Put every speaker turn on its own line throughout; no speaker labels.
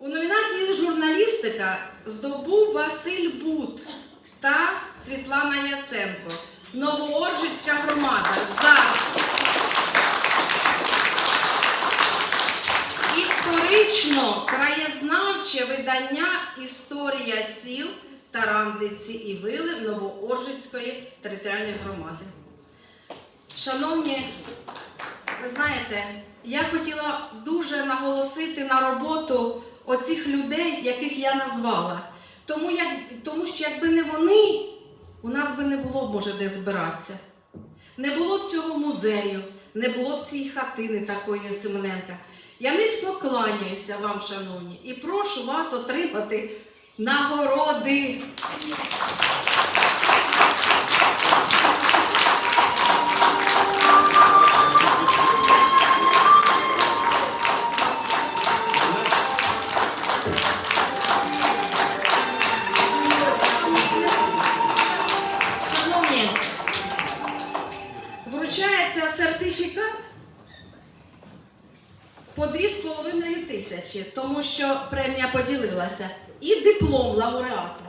У номінації журналістика здобув Василь Бут та Світлана Яценко. Новооржицька громада за історично краєзнавче видання Історія сіл Тарандиці і Вили Новооржицької територіальної громади. Шановні, ви знаєте, я хотіла дуже наголосити на роботу оцих людей, яких я назвала. Тому, як, тому що якби не вони, у нас би не було може, де збиратися. Не було б цього музею, не було б цієї хатини такої Семененка. Я низько кланяюся вам, шановні, і прошу вас отримати нагороди. По 2,5 тисячі, тому що премія поділилася. І диплом лауреата.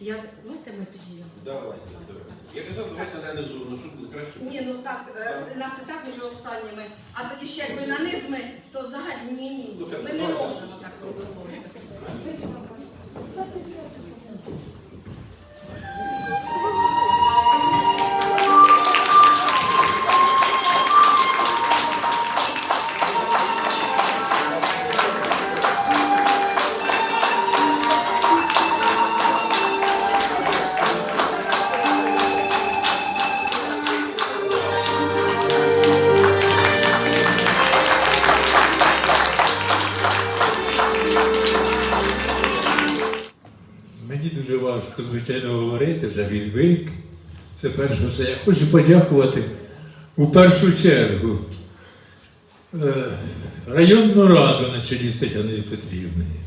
Я, давайте ми підійдемо.
Давайте, давайте. Я казав, давайте на низу, ну що буде краще.
Ні, ну так, е, нас і так уже останніми. А тоді ще якби на низ ми, то взагалі ні, ні, ні.
Ну,
Ми не можемо так дозволити.
Це перше все. Я хочу подякувати у першу чергу е, районну раду на чолі з Тетяною Петрівною.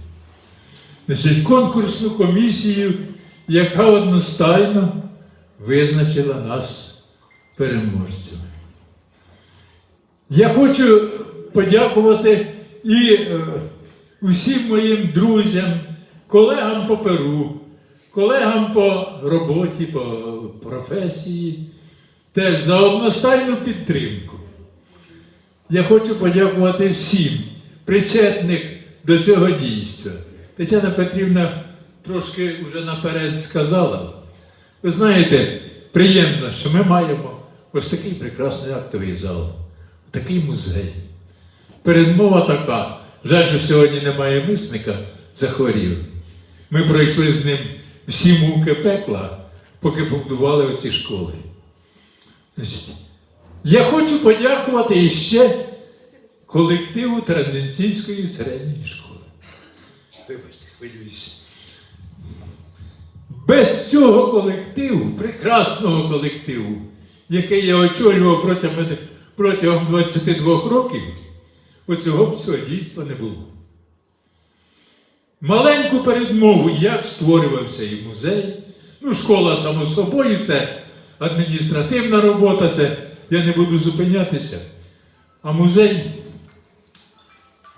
Значить, конкурсну комісію, яка одностайно визначила нас переможцями. Я хочу подякувати і е, усім моїм друзям, колегам по перу, колегам по роботі, по професії, теж за одностайну підтримку. Я хочу подякувати всім причетних до цього дійства. Тетяна Петрівна трошки вже наперед сказала. Ви знаєте, приємно, що ми маємо ось такий прекрасний актовий зал, такий музей. Передмова така. Жаль, що сьогодні немає мисника, захворів. Ми пройшли з ним всі муки пекла, поки побудували оці школи. Я хочу подякувати іще колективу Транденцівської середньої школи. Вибачте, хвилююся. Без цього колективу, прекрасного колективу, який я очолював протягом, протягом 22 років, оцього б цього дійства не було. Маленьку передмову, як створювався і музей. Ну, школа, само собою, це адміністративна робота, це я не буду зупинятися. А музей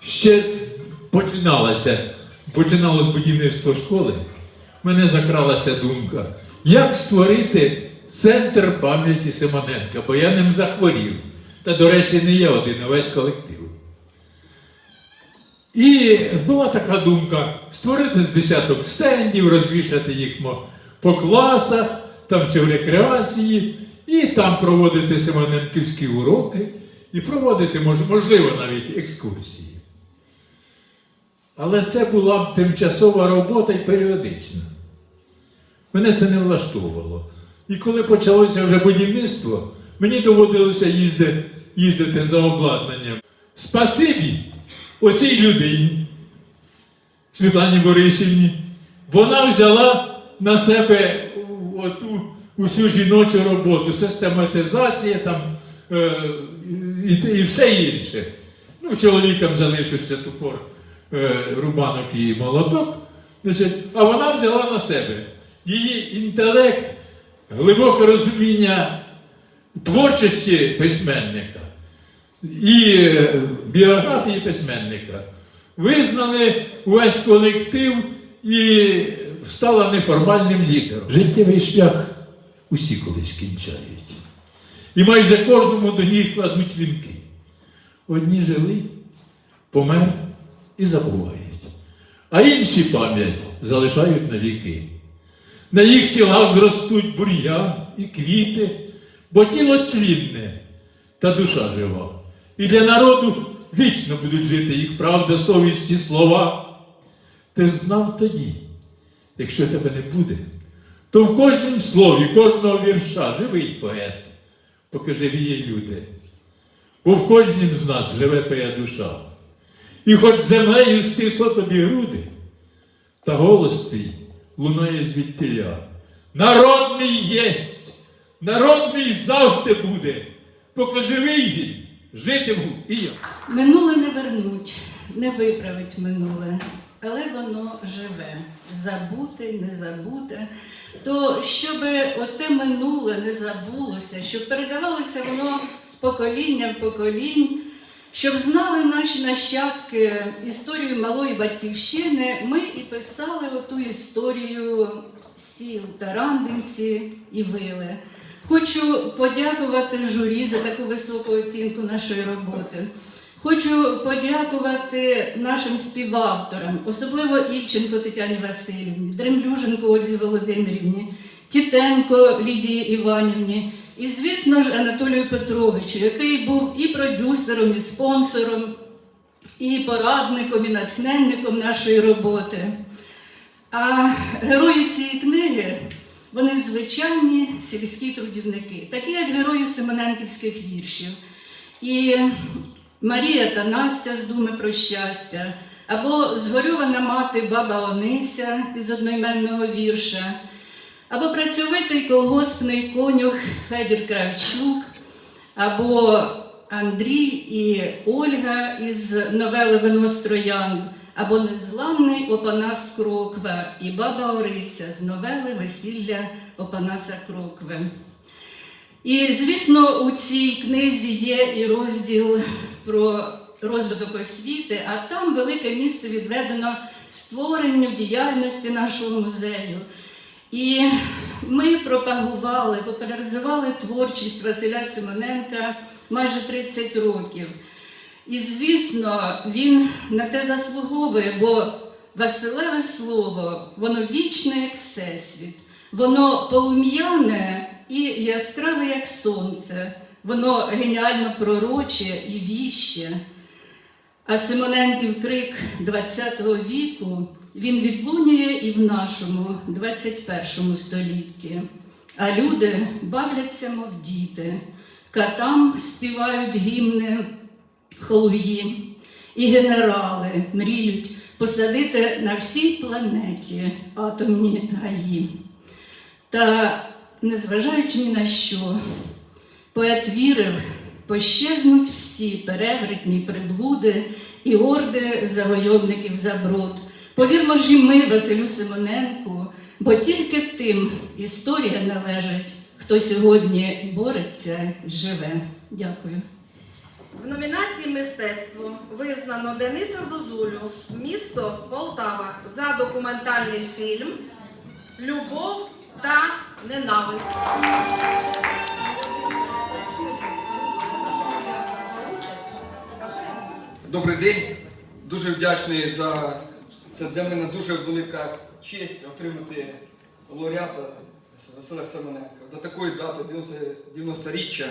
ще починалося, починалось будівництво школи. В мене закралася думка, як створити центр пам'яті Симоненка, бо я ним захворів. Та, до речі, не я один, а весь колектив. І була така думка створити з десяток стендів, розвішати їх по класах, там чи в рекреації, і там проводити Симоненківські уроки, і проводити, можливо, навіть екскурсії. Але це була б тимчасова робота і періодична. Мене це не влаштовувало. І коли почалося вже будівництво, мені доводилося їздити, їздити за обладнанням. Спасибі оцій людині, Світлані Борисівні, вона взяла на себе оту усю жіночу роботу, систематизація там е, і, і все інше. Ну, чоловікам залишився топор е, рубанок і молоток. Значить, а вона взяла на себе її інтелект, глибоке розуміння творчості письменника і е, біографії письменника. визнали увесь колектив і стала неформальним лідером. Життєвий шлях усі колись кінчають. І майже кожному до них кладуть вінки. Одні жили, помер і забувають, а інші пам'ять залишають на віки. На їх тілах зростуть бур'ян і квіти, бо тіло тлінне, та душа жива. І для народу вічно будуть жити їх правда, совість і слова. Ти знав тоді, якщо тебе не буде, то в кожнім слові, кожного вірша живий поет, поки живі є люди. Бо в кожнім з нас живе твоя душа. І хоч землею стисло тобі груди, та голос твій лунає звідтіля. Народ мій єсть, народ мій завжди буде, поки живий він, житиму і я.
Минуле не вернуть, не виправить минуле, але воно живе. Забути, не забути. То щоб оте минуле не забулося, щоб передавалося воно з покоління в поколінь, щоб знали наші нащадки історію малої батьківщини, ми і писали оту історію сіл Тарандинці і Вили. Хочу подякувати журі за таку високу оцінку нашої роботи. Хочу подякувати нашим співавторам, особливо Ільченко Тетяні Васильівні, Дремлюженко Ользі Володимирівні, Тітенко Лідії Іванівні і, звісно ж, Анатолію Петровичу, який був і продюсером, і спонсором, і порадником, і натхненником нашої роботи. А герої цієї книги вони звичайні сільські трудівники, такі як герої Семененківських віршів. І Марія та Настя з думи про щастя, або згорьована мати баба Онися із одноіменного вірша, або працьовитий колгоспний конюх Федір Кравчук, або Андрій і Ольга із новели Вино або незламний Опанас Кроква і баба Орися з новели Весілля Опанаса Крокви. І, звісно, у цій книзі є і розділ про розвиток освіти, а там велике місце відведено створенню діяльності нашого музею. І ми пропагували, популяризували творчість Василя Симоненка майже 30 років. І, звісно, він на те заслуговує, бо Василеве слово, воно вічне, як Всесвіт, воно полум'яне і яскраве, як сонце, воно геніально пророче і віще. А Симоненків крик ХХ віку він відлунює і в нашому 21 столітті. А люди бавляться, мов діти, катам співають гімни холуї, і генерали мріють посадити на всій планеті атомні гаї. Та, незважаючи ні на що, поет вірив, пощезнуть всі перевертні приблуди і орди завойовників заброд. Повірмо ж і ми, Василю Симоненку, бо тільки тим історія належить, хто сьогодні бореться живе. Дякую.
В номінації Мистецтво визнано Дениса Зозулю, місто Полтава за документальний фільм Любов та ненависть.
Добрий день. Дуже вдячний за це для мене дуже велика честь отримати лауреата Василя Семененка до такої дати 90 річчя.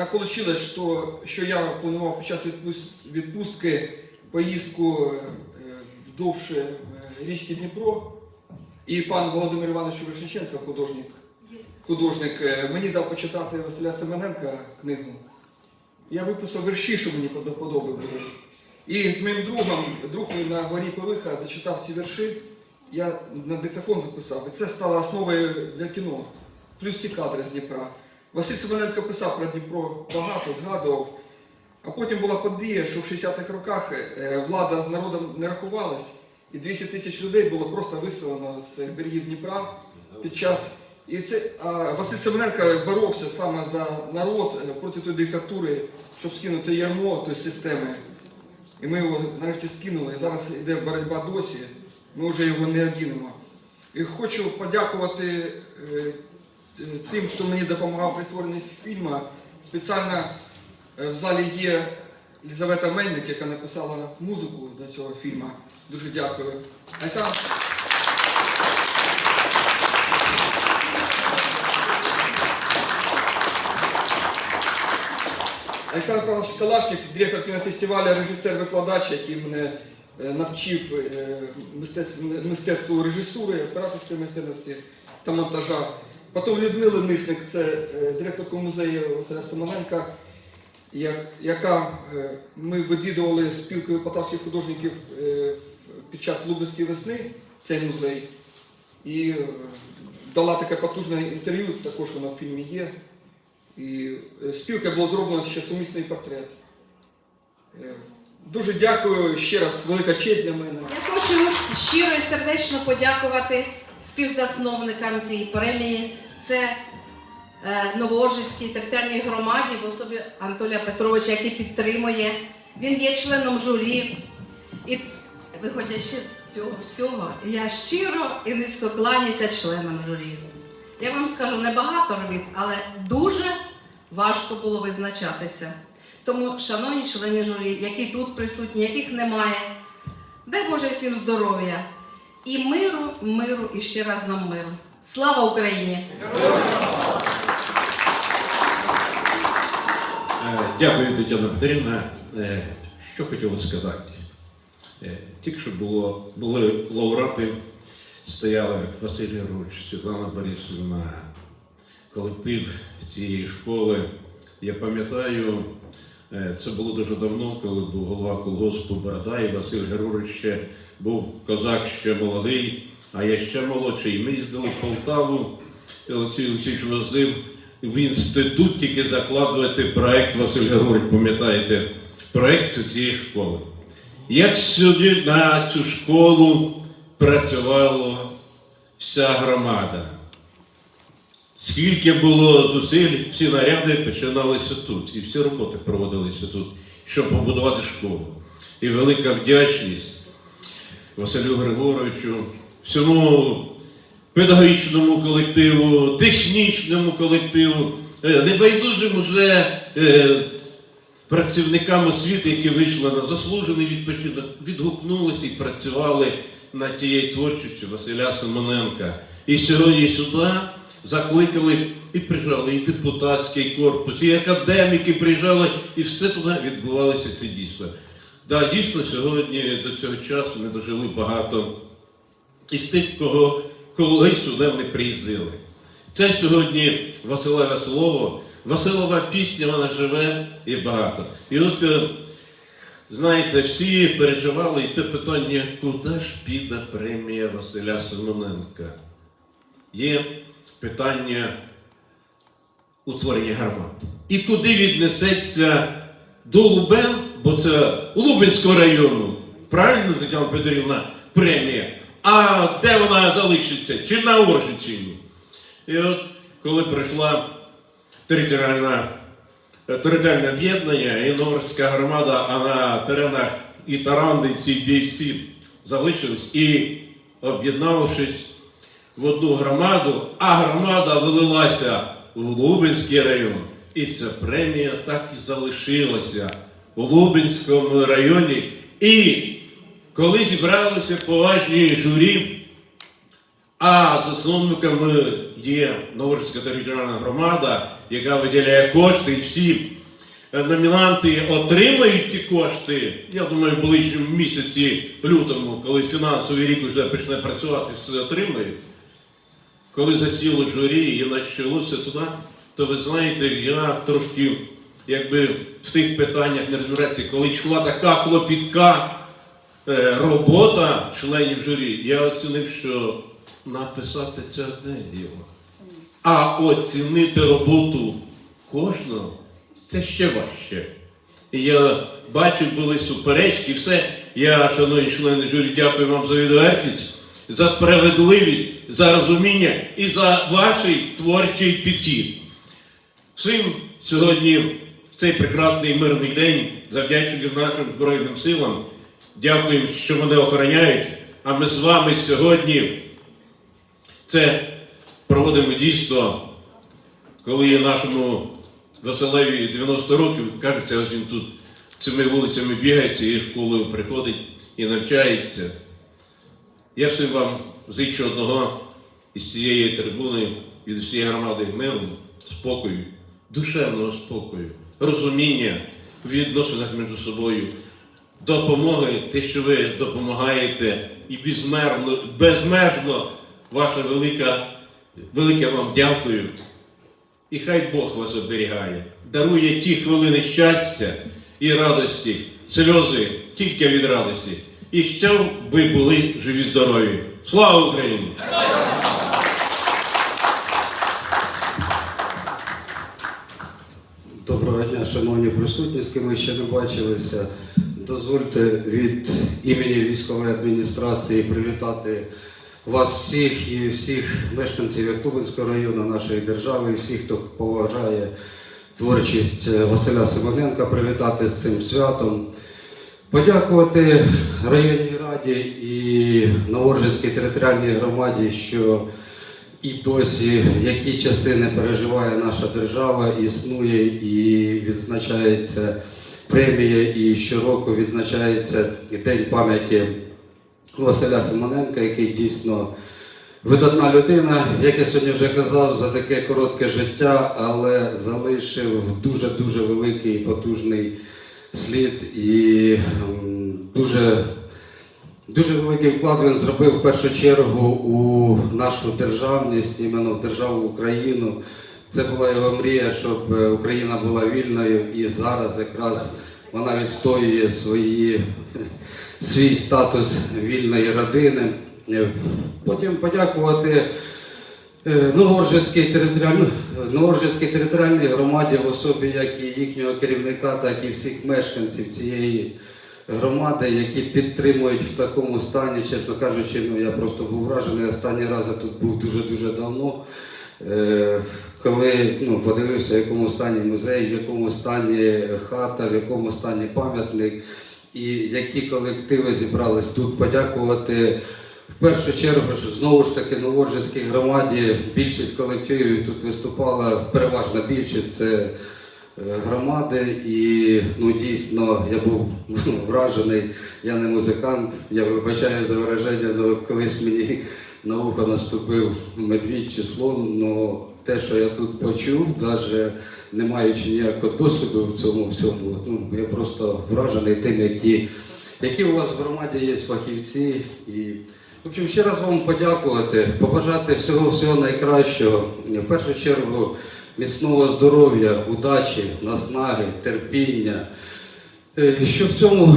Так вийшло, що, що я планував під час відпустки поїздку е, е, річки Дніпро. І пан Володимир Іванович Вишниченко, художник, художник, е, мені дав почитати Василя Семененка книгу. Я виписав вірші, що мені до подоби були. І з моїм другом, друг на горі Повиха, зачитав ці вірші, я на диктофон записав. І це стало основою для кіно. Плюс ті кадри з Дніпра. Василь Семененко писав про Дніпро багато, згадував. А потім була подія, що в 60-х роках е, влада з народом не рахувалась, і 200 тисяч людей було просто виселено з берегів Дніпра під час. І це, а Василь Семененко боровся саме за народ е, проти тої диктатури, щоб скинути ярмо тої системи. І ми його нарешті скинули. І зараз йде боротьба досі. Ми вже його не одінемо. І хочу подякувати е, тим, хто мені допомагав при створенні фільму. Спеціально е, в залі є Лізавета Мельник, яка написала музику до цього фільму. Дуже дякую. Айсан, Олександр Павлович Калашник, директор кінофестивалю, режисер-викладач, який мене е, навчив е, мистецтву, режисури, операторської майстерності та монтажа. Потім Людмила Нисник, це е, директорка музею Василя Симоненка, яка е, ми відвідували спілкою полтавських художників е, під час Лубенської весни, цей музей. І дала таке потужне інтерв'ю, також воно в фільмі є. І спілка було зроблено ще сумісний портрет. Дуже дякую ще раз, велика честь для мене.
Я хочу щиро і сердечно подякувати співзасновникам цієї премії. Це е, Новооржицькій територіальній громаді в особі Анатолія Петровича, який підтримує. Він є членом журі. І виходячи з цього всього, я щиро і низько кланяюся членам журі. Я вам скажу, небагато робіт, але дуже важко було визначатися. Тому, шановні члени журі, які тут присутні, яких немає, дай Боже всім здоров'я і миру, миру і ще раз нам миру. Слава Україні!
Е, Дякую, Тетяна Петрівна. Е, Що хотіла сказати? Е, Тільки що було, були лауреати, стояли Василь Герович, Світлана Борисівна, колектив цієї школи. Я пам'ятаю, це було дуже давно, коли був голова колгоспу Борода, і Василь Герович ще був козак ще молодий, а я ще молодший. Ми їздили в Полтаву, Олексій Олексійович возив в інститут тільки закладувати проект Василь Григорович, пам'ятаєте, проект цієї школи. Як сьогодні на цю школу працювала вся громада? Скільки було зусиль, всі наряди починалися тут, і всі роботи проводилися тут, щоб побудувати школу. І велика вдячність Василю Григоровичу, всьому педагогічному колективу, технічному колективу, е, небайдужим уже е, працівникам освіти, які вийшли на заслужений відпочинок, відгукнулися і працювали над тією творчістю Василя Симоненка. І сьогодні сюди закликали і приїжджали, і депутатський корпус, і академіки приїжджали, і все туди відбувалося це дійсно. Да, дійсно, сьогодні до цього часу не дожили багато із тих, кого колись сюди вони приїздили. Це сьогодні Василе Веселово. Василова пісня, вона живе і багато. І от, е, знаєте, всі переживали і те питання, куди ж піде премія Василя Симоненка? Є питання утворення гармат. І куди віднесеться до Лубен, бо це Лубенського району, правильно, Тетяна Петрівна, премія. А де вона залишиться? Чи на Оржичині? І от коли прийшла територіальна, територіальне об'єднання і Новорська громада, а на теренах і Тарандиці, і Бійці залишились і об'єднавшись в одну громаду, а громада вилилася в Лубенський район. І ця премія так і залишилася у Лубенському районі. І коли зібралися поважні журі, а засновниками є Новорська територіальна громада, яка виділяє кошти, і всі номінанти отримають ті кошти. Я думаю, в ближчому місяці лютому, коли фінансовий рік вже почне працювати, все отримають. Коли засіло журі і почалося туди, то ви знаєте, я трошки якби в тих питаннях не розбирався, коли йшла така клопітка е, робота членів журі, я оцінив, що написати це одне діло. А оцінити роботу кожного це ще важче. Я бачив, були суперечки, все. Я, шановні члени журі, дякую вам за відвертість, за справедливість, за розуміння і за ваш творчий підхід. Всім сьогодні, цей прекрасний мирний день, завдячуємо нашим Збройним силам. Дякуємо, що вони охороняють. А ми з вами сьогодні це проводимо дійство, коли нашому Василеві 90 років, кажеться, ось він тут цими вулицями бігає, цією школою приходить і навчається. Я всім вам зичу одного із цієї трибуни, від всієї громади миру, спокою, душевного спокою, розуміння в відносинах між собою, допомоги, те, що ви допомагаєте, і безмерно, безмежно ваша велика, велике вам дякую. І хай Бог вас оберігає, дарує ті хвилини щастя і радості, сльози тільки від радості. І щоб ви були живі здорові. Слава Україні!
Шановні присутні, з ким ми ще не бачилися. Дозвольте від імені військової адміністрації привітати вас всіх і всіх мешканців Яклубинського району нашої держави, і всіх, хто поважає творчість Василя Симоненка, привітати з цим святом. Подякувати районній раді і Новоржицькій територіальній громаді, що і досі, які часи не переживає наша держава, існує і відзначається премія, і щороку відзначається День пам'яті Василя Симоненка, який дійсно видатна людина, як я сьогодні вже казав, за таке коротке життя, але залишив дуже-дуже великий і потужний слід і дуже Дуже великий вклад він зробив в першу чергу у нашу державність, іменно в державу Україну. Це була його мрія, щоб е, Україна була вільною, і зараз якраз вона відстоює свої, свій статус вільної родини. Е, Потім подякувати е, Новоржицькій територіальній, територіальній громаді в особі як і їхнього керівника, так і всіх мешканців цієї громади, які підтримують в такому стані, чесно кажучи, ну я просто був вражений. Останній раз я тут був дуже-дуже давно. Е, коли ну, подивився, в якому стані музей, в якому стані хата, в якому стані пам'ятник, і які колективи зібрались тут, подякувати в першу чергу що знову ж таки Новоржицькій громаді. Більшість колективів тут виступала, переважна більшість це громади, і ну дійсно я був вражений. Я не музикант, я вибачаю за вираження, але колись мені на ухо наступив медвідь чи слон. але те, що я тут почув, навіть не маючи ніякого досвіду в цьому всьому, ну я просто вражений тим, які, які у вас в громаді є фахівці. І в общем, ще раз вам подякувати, побажати всього всього найкращого. В першу чергу міцного здоров'я, удачі, наснаги, терпіння. Е, Що в цьому,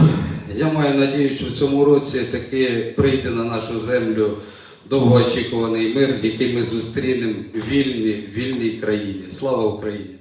я маю надію, що в цьому році таки прийде на нашу землю довгоочікуваний мир, який ми зустрінемо в вільній, вільній країні. Слава Україні!